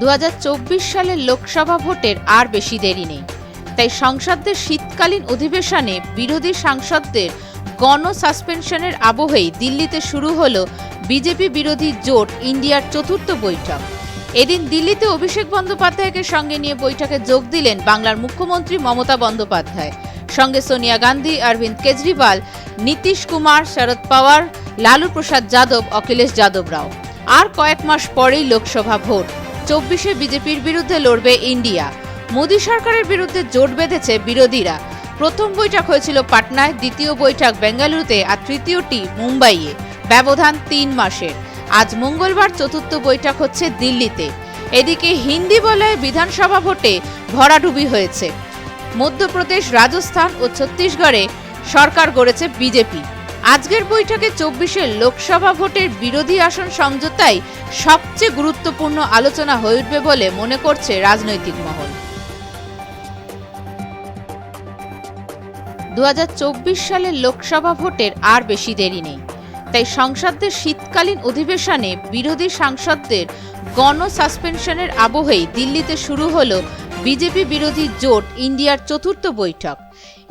দু হাজার চব্বিশ সালের লোকসভা ভোটের আর বেশি দেরি নেই। তাই সংসদের শীতকালীন অধিবেশনে বিরোধী সাংসদদের গণ সাসপেনশনের আবহেই দিল্লিতে শুরু হল বিজেপি বিরোধী জোট ইন্ডিয়ার চতুর্থ বৈঠক। এদিন দিল্লিতে অভিষেক বন্দ্যোপাধ্যায়কে সঙ্গে নিয়ে বৈঠকে যোগ দিলেন বাংলার মুখ্যমন্ত্রী মমতা বন্দ্যোপাধ্যায়। সঙ্গে সোনিয়া গান্ধী, অরবিন্দ কেজরিওয়াল, নীতিশ কুমার, শরদ পাওয়ার, লালু প্রসাদ যাদব, অখিলেশ যাদবরাও আর কয়েক মাস পরেই লোকসভা ভোট। চব্বিশে বিজেপির বিরুদ্ধে লড়বে ইন্ডিয়া। মোদী সরকারের বিরুদ্ধে জোট বেঁধেছে বিরোধীরা। প্রথম বৈঠক হয়েছিল পাটনায়, দ্বিতীয় বৈঠক বেঙ্গালুরুতে আর তৃতীয়টি মুম্বাইয়ে। ব্যবধান তিন মাসের। আজ মঙ্গলবার চতুর্থ বৈঠক হচ্ছে দিল্লিতে। এদিকে হিন্দি বলয়ে বিধানসভা ভোটে ভরাডুবি হয়েছে। মধ্যপ্রদেশ, রাজস্থান ও ছত্তিশগড়ে সরকার গড়েছে বিজেপি। আজকের বৈঠকে চব্বিশের লোকসভা ভোটের বিরোধী আসন সমঝোতাই সবচেয়ে গুরুত্বপূর্ণ আলোচনা হয়ে উঠবে বলে মনে করছে রাজনৈতিক মহল। দু হাজার চব্বিশ সালের লোকসভা ভোটের আর বেশি দেরি নেই। তাই সংসদের শীতকালীন অধিবেশনে বিরোধী সাংসদদের গণ সাসপেনশনের আবহেই দিল্লিতে শুরু হলো বিজেপি বিরোধী জোট ইন্ডিয়ার চতুর্থ বৈঠক।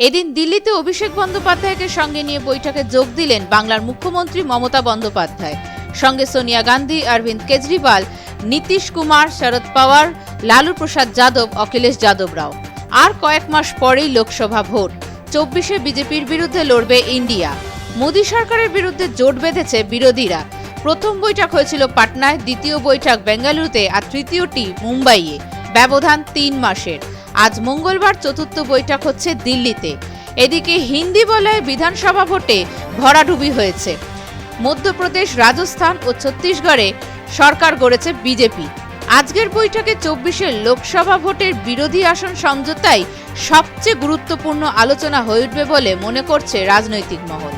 এদিন দিল্লিতে অভিষেক বন্দ্যোপাধ্যায়কে সঙ্গে নিয়ে বৈঠকে যোগ দিলেন বাংলার মুখ্যমন্ত্রী মমতা বন্দ্যোপাধ্যায়। সঙ্গে সোনিয়া গান্ধী, অরবিন্দ কেজরিওয়াল, নীতিশ কুমার, শরদ পাওয়ার, লালু প্রসাদ যাদব, অখিলেশ যাদব রাও। আর কয়েক মাস পরেই লোকসভা ভোট। চব্বিশে বিজেপির বিরুদ্ধে লড়বে ইন্ডিয়া। মোদী সরকারের বিরুদ্ধে জোট বেঁধেছে বিরোধীরা। প্রথম বৈঠক হয়েছিল পাটনায়, দ্বিতীয় বৈঠক বেঙ্গালুরুতে, আর তৃতীয়টি মুম্বাইয়ে। ব্যবধান তিন মাসের। আজ মঙ্গলবার চতুর্থ বৈঠক হচ্ছে দিল্লিতে। এদিকে হিন্দি বলয়ে বিধানসভা ভোটে ভরাডুবি হয়েছে। মধ্যপ্রদেশ, রাজস্থান ও ছত্তিশগড়ে সরকার গড়েছে বিজেপি। আজকের বৈঠকে চব্বিশের লোকসভা ভোটের বিরোধী আসন সমঝোতাই সবচেয়ে গুরুত্বপূর্ণ আলোচনা হয়ে উঠবে বলে মনে করছে রাজনৈতিক মহল।